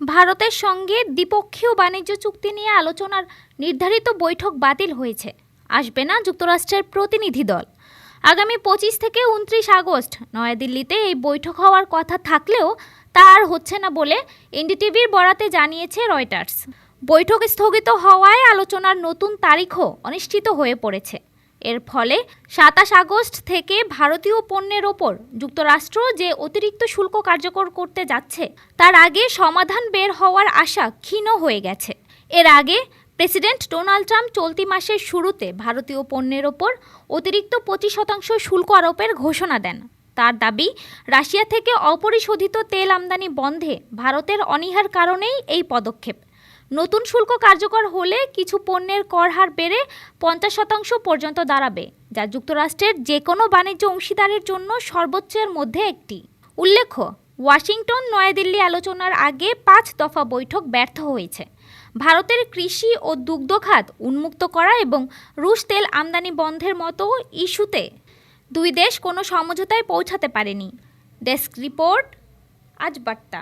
ভারতের সঙ্গে দ্বিপক্ষীয় বাণিজ্য চুক্তি নিয়ে আলোচনার নির্ধারিত বৈঠক বাতিল হয়েছে। আসবে না যুক্তরাষ্ট্রের প্রতিনিধি দল। আগামী পঁচিশ থেকে উনত্রিশ আগস্ট নয়াদিল্লিতে এই বৈঠক হওয়ার কথা থাকলেও তা আর হচ্ছে না বলে এনডিটিভির বরাতে জানিয়েছে রয়টার্স। বৈঠক স্থগিত হওয়ায় আলোচনার নতুন তারিখও অনিশ্চিত হয়ে পড়েছে। এর ফলে সাতাশ আগস্ট থেকে ভারতীয় পণ্যের ওপর যুক্তরাষ্ট্র যে অতিরিক্ত শুল্ক কার্যকর করতে যাচ্ছে, তার আগে সমাধান বের হওয়ার আশা ক্ষীণ হয়ে গেছে। এর আগে প্রেসিডেন্ট ডোনাল্ড ট্রাম্প চলতি মাসের শুরুতে ভারতীয় পণ্যের ওপর অতিরিক্ত পঁচিশ শতাংশ শুল্ক আরোপের ঘোষণা দেন। তার দাবি, রাশিয়া থেকে অপরিশোধিত তেল আমদানি বন্ধে ভারতের অনীহার কারণেই এই পদক্ষেপ। নতুন শুল্ক কার্যকর হলে কিছু পণ্যের কর হার বেড়ে পঞ্চাশ শতাংশ পর্যন্ত দাঁড়াবে, যা যুক্তরাষ্ট্রের যে কোনো বাণিজ্য অংশীদারের জন্য সর্বোচ্চের মধ্যে একটি। উল্লেখ্য, ওয়াশিংটন, নয়াদিল্লি আলোচনার আগে পাঁচ দফা বৈঠক ব্যর্থ হয়েছে। ভারতের কৃষি ও দুগ্ধ খাত উন্মুক্ত করা এবং রুশ তেল আমদানি বন্ধের মতো ইস্যুতে দুই দেশ কোনো সমঝোতায় পৌঁছাতে পারেনি। ডেস্ক রিপোর্ট, আজ বার্তা।